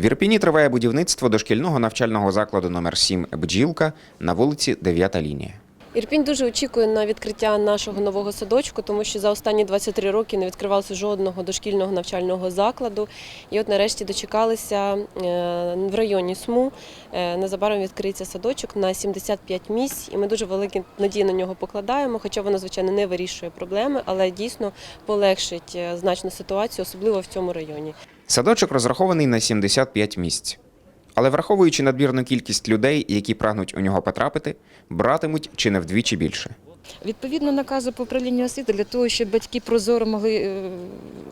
В Ірпіні триває будівництво дошкільного навчального закладу номер 7 Бджілка на вулиці 9 лінія. Ірпінь дуже очікує на відкриття нашого нового садочку, тому що за останні 23 роки не відкривався жодного дошкільного навчального закладу. І от нарешті дочекалися е, в районі СМУ. Е, Незабаром відкриється садочок на 75 місць, і ми дуже великі надії на нього покладаємо. Хоча воно, звичайно, не вирішує проблеми, але дійсно полегшить е, значно ситуацію, особливо в цьому районі. Садочок розрахований на 75 місць. Але враховуючи надмірну кількість людей, які прагнуть у нього потрапити, братимуть чи не вдвічі більше. Відповідно наказу по управлінню освіти для того, щоб батьки прозоро могли е,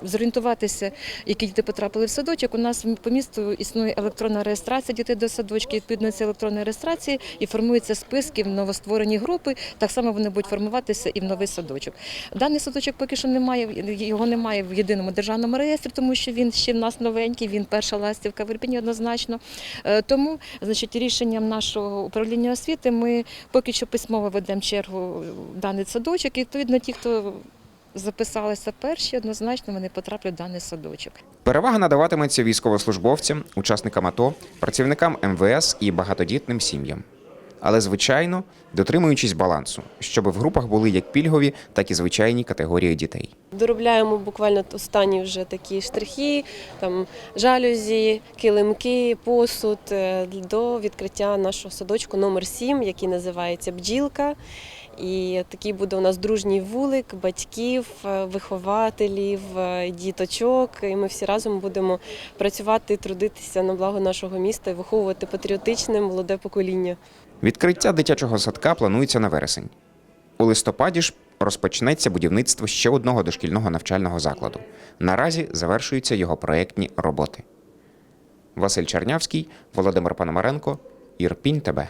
зорієнтуватися, які діти потрапили в садочок. У нас по місту існує електронна реєстрація дітей до садочки. Відповідно цієї електронної реєстрації і формуються списки в новостворені групи. Так само вони будуть формуватися і в новий садочок. Даний садочок поки що немає, його немає в єдиному державному реєстрі, тому що він ще в нас новенький. Він перша ластівка в Ірпіні однозначно. Е, Тому, значить, рішенням нашого управління освіти ми поки що письмово ведемо чергу в даний садочок. І відповідно ті, хто записалися перші, однозначно вони потраплять в даний садочок. Перевага надаватиметься військовослужбовцям, учасникам АТО, працівникам МВС і багатодітним сім'ям. Але, звичайно, дотримуючись балансу, щоб в групах були як пільгові, так і звичайні категорії дітей. Доробляємо буквально останні вже такі штрихи, там жалюзі, килимки, посуд е, до відкриття нашого садочку номер 7, який називається Бджілка. І такий буде у нас дружній вулик батьків, е, вихователів, е, діточок. І ми всі разом будемо працювати, трудитися на благо нашого міста і виховувати патріотичне молоде покоління. Відкриття дитячого садка планується на вересень. У листопаді ж розпочнеться будівництво ще одного дошкільного навчального закладу. Наразі завершуються його проєктні роботи. Василь Чернявський, Володимир Пономаренко, Ірпінь ТБ.